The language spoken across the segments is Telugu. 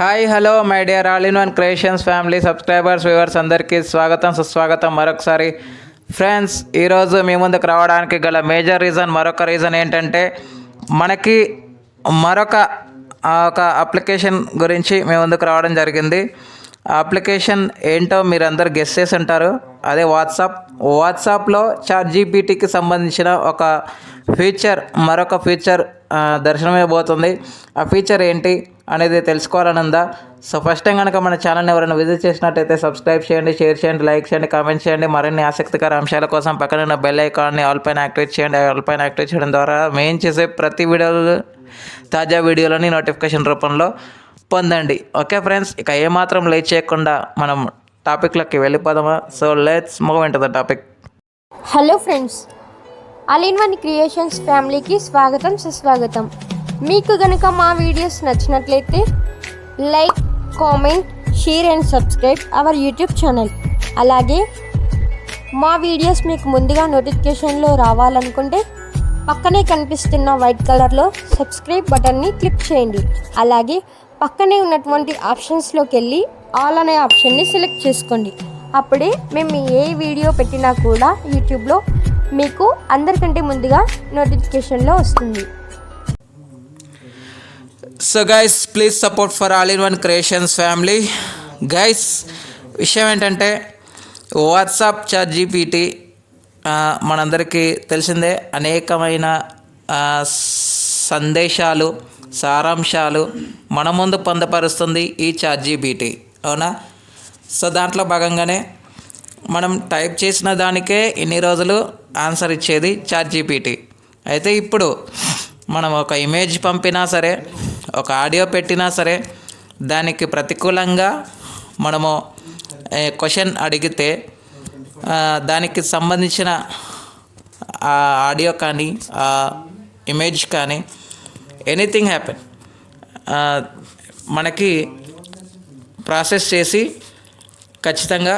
Hi hello my dear all in one creations family subscribers viewers అందరికీ స్వాగతం సుస్వాగతం. మరొకసారి ఫ్రెండ్స్ ఈరోజు మీ ముందుకు రావడానికి గల మేజర్ రీజన్ మరొక రీజన్ ఏంటంటే మనకి మరొక ఒక అప్లికేషన్ గురించి మీ ముందుకు రావడం జరిగింది. ఆ అప్లికేషన్ ఏంటో మీరు అందరు గెస్ చేసి ఉంటారు. అదే వాట్సాప్. వాట్సాప్లో చాట్ జీపీటీకి సంబంధించిన ఒక ఫీచర్ మరొక ఫీచర్ దర్శనమైపోతుంది. ఆ ఫీచర్ ఏంటి? అనేది తెలుసుకోవాలని ఉందా సో ఫస్ట్ టైం కనుక మన ఛానల్ని ఎవరైనా విజిట్ చేసినట్టయితే సబ్స్క్రైబ్ చేయండి షేర్ చేయండి లైక్ చేయండి కామెంట్ చేయండి. మరిన్ని ఆసక్తికర అంశాల కోసం పక్కన ఉన్న బెల్ ఐకాన్ని ఆల్ పైన యాక్టివేట్ చేయండి. ఆల్ పైన యాక్టివేట్ చేయడం ద్వారా మేము చేసే ప్రతి వీడియోలు తాజా వీడియోలని నోటిఫికేషన్ రూపంలో పొందండి. ఓకే ఫ్రెండ్స్ ఇక ఏమాత్రం లేట్ చేయకుండా మనం టాపిక్లోకి వెళ్ళిపోదామా? So let's move into the topic hello friends all in one creations ఫ్యామిలీకి స్వాగతం సుస్వాగతం. మీకు గనుక మా వీడియోస్ నచ్చినట్లయితే like comment share and subscribe our YouTube channel. అలాగే మా వీడియోస్ మీకు ముందుగా నోటిఫికేషన్లో రావాలనుకుంటే పక్కనే కనిపిస్తున్న వైట్ కలర్లో సబ్స్క్రైబ్ బటన్ని క్లిక్ చేయండి. అలాగే పక్కనే ఉన్నటువంటి ఆప్షన్స్లోకి వెళ్ళి ఆల్ అనే ఆప్షన్ని సెలెక్ట్ చేసుకోండి. అప్పుడే మేము ఏ వీడియో పెట్టినా కూడా యూట్యూబ్లో మీకు అందరికంటే ముందుగా నోటిఫికేషన్లో వస్తుంది. So guys please support for all in one creations family guys విషయం ఏంటంటే వాట్సాప్ చాట్ జీపీటీ మనందరికీ తెలిసిందే అనేకమైన సందేశాలు సారాంశాలు మన ముందు పొందపరుస్తుంది ఈ చాట్ జీపీటీ అవునా? సో దాంట్లో భాగంగానే మనం టైప్ చేసిన దానికే ఇన్ని రోజులు ఆన్సర్ ఇచ్చేది చాట్ జీపీటీ అయితే ఇప్పుడు మనం ఒక ఇమేజ్ పంపినా సరే ఒక ఆడియో పెట్టినా సరే దానికి ప్రతికూలంగా మనము క్వశ్చన్ అడిగితే దానికి సంబంధించిన ఆ ఆడియో కానీ ఆ ఇమేజ్ కానీ ఎనీథింగ్ హ్యాపెన్. మనకి ప్రాసెస్ చేసి ఖచ్చితంగా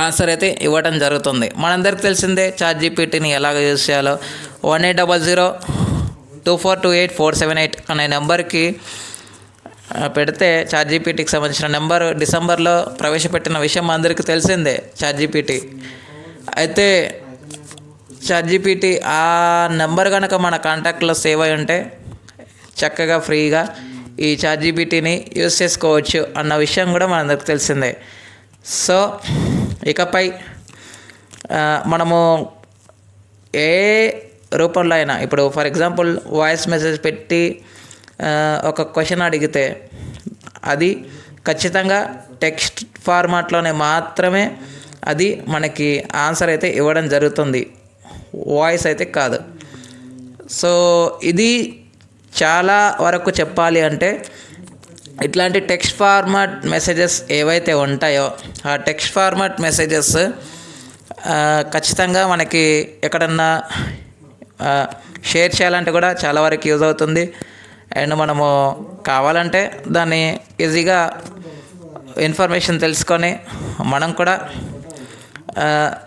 ఆన్సర్ అయితే ఇవ్వడం జరుగుతుంది. మనందరికి తెలిసిందే చాట్ జీపీటీని ఎలాగ యూజ్ చేయాలో. One eight double zero two four two eight four seven eight అనే నెంబర్కి పెడితే చాట్ జీపీటీకి సంబంధించిన నెంబర్ డిసెంబర్లో ప్రవేశపెట్టిన విషయం అందరికీ తెలిసిందే చార్ జీపీటీ అయితే చాట్ జీపీటీ ఆ నెంబర్ కనుక మన కాంటాక్ట్లో సేవ్ అయి ఉంటే చక్కగా ఫ్రీగా ఈ చాట్ జీపీటీని యూస్ చేసుకోవచ్చు అన్న విషయం కూడా మనందరికి తెలిసిందే. సో ఇకపై మనము ఏ రూపంలో అయినా. ఇప్పుడు ఫర్ ఎగ్జాంపుల్ వాయిస్ మెసేజ్ పెట్టి ఒక క్వశ్చన్ అడిగితే అది ఖచ్చితంగా టెక్స్ట్ ఫార్మాట్లోనే మాత్రమే అది మనకి ఆన్సర్ అయితే ఇవ్వడం జరుగుతుంది. వాయిస్ అయితే కాదు. సో ఇది చాలా వరకు చెప్పాలి అంటే ఇట్లాంటి టెక్స్ట్ ఫార్మాట్ మెసేజెస్ ఏవైతే ఉంటాయో ఆ టెక్స్ట్ ఫార్మాట్ మెసేజెస్ ఖచ్చితంగా మనకి ఎక్కడన్నా షేర్ చేయాలంటే కూడా చాలా వరకు యూజ్ అవుతుంది. అండ్ మనము కావాలంటే దాన్ని ఈజీగా ఇన్ఫర్మేషన్ తెలుసుకొని మనం కూడా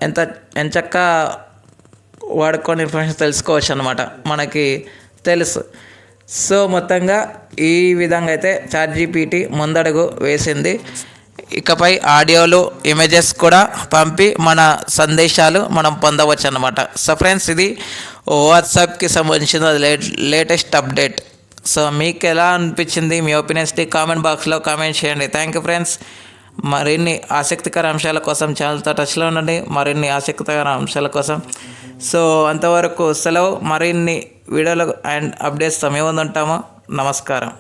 ఎంత ఎంచక్క వాడుకొని ఇన్ఫర్మేషన్ తెలుసుకోవచ్చు అనమాట మనకి తెలుసు. సో మొత్తంగా ఈ విధంగా అయితే చాట్ జీపీటీ ముందడుగు వేసింది. ఇకపై ఆడియోలు ఇమేజెస్ కూడా పంపి మన సందేశాలు మనం పొందవచ్చు అనమాట సో ఫ్రెండ్స్ ఇది వాట్సాప్కి సంబంధించిన లేట్ లేటెస్ట్ అప్డేట్ సో మీకు ఎలా అనిపించింది మీ ఒపీనియన్స్ని కామెంట్ బాక్స్లో కామెంట్ చేయండి. థ్యాంక్ యూ ఫ్రెండ్స్ మరిన్ని ఆసక్తికర అంశాల కోసం ఛానల్తో టచ్లో ఉండండి. మరిన్ని ఆసక్తికర అంశాల కోసం. సో అంతవరకు సెలవు. మరిన్ని వీడియోలు అండ్ అప్డేట్స్ మేము ఉంటాము నమస్కారం.